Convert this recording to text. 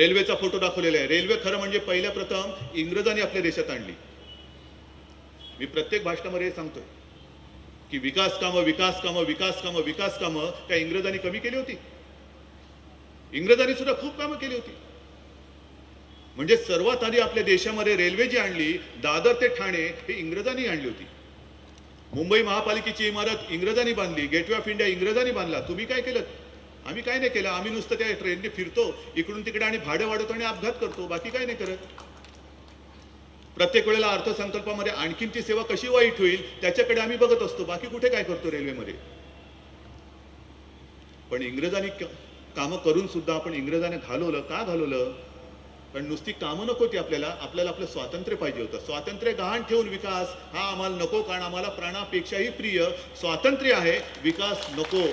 रेल्वेचा फोटो दाखवलेला आहे. रेल्वे खरं म्हणजे पहिल्या प्रथम इंग्रजांनी आपल्या देशात आणली. मी प्रत्येक भाषणामध्ये हे सांगतोय की विकास कामं विकास कामं विकास कामं विकास कामं त्या इंग्रजांनी कमी केली होती. इंग्रजांनी सुद्धा खूप कामं केली होती. म्हणजे सर्वात आधी आपल्या देशामध्ये रेल्वे जी आणली दादर ते ठाणे हे इंग्रजांनी आणली होती. मुंबई महापालिकेची इमारत इंग्रजांनी बांधली गेटवे ऑफ इंडिया इंग्रजांनी बांधला. तुम्ही काय केलं? आम्ही काय नाही केलं. आम्ही नुसतं त्या ट्रेनने फिरतो इकडून तिकडे आणि भाडं वाढवतो आणि अपघात करतो. बाकी काय नाही करत. प्रत्येक वेळेला अर्थसंकल्पामध्ये आणखीनची सेवा कशी वाईट होईल त्याच्याकडे आम्ही बघत असतो. बाकी कुठे काय करतो रेल्वेमध्ये? पण इंग्रजांनी कामं करून सुद्धा आपण इंग्रजांना घालवलं. का घालवलं? पण नुसती कामं नको ती आपल्याला. आपल्याला आपलं स्वातंत्र्य पाहिजे होतं. स्वातंत्र्य गहाण ठेवून विकास हा आम्हाला नको. कारण आम्हाला प्राणापेक्षाही प्रिय स्वातंत्र्य आहे. विकास नको.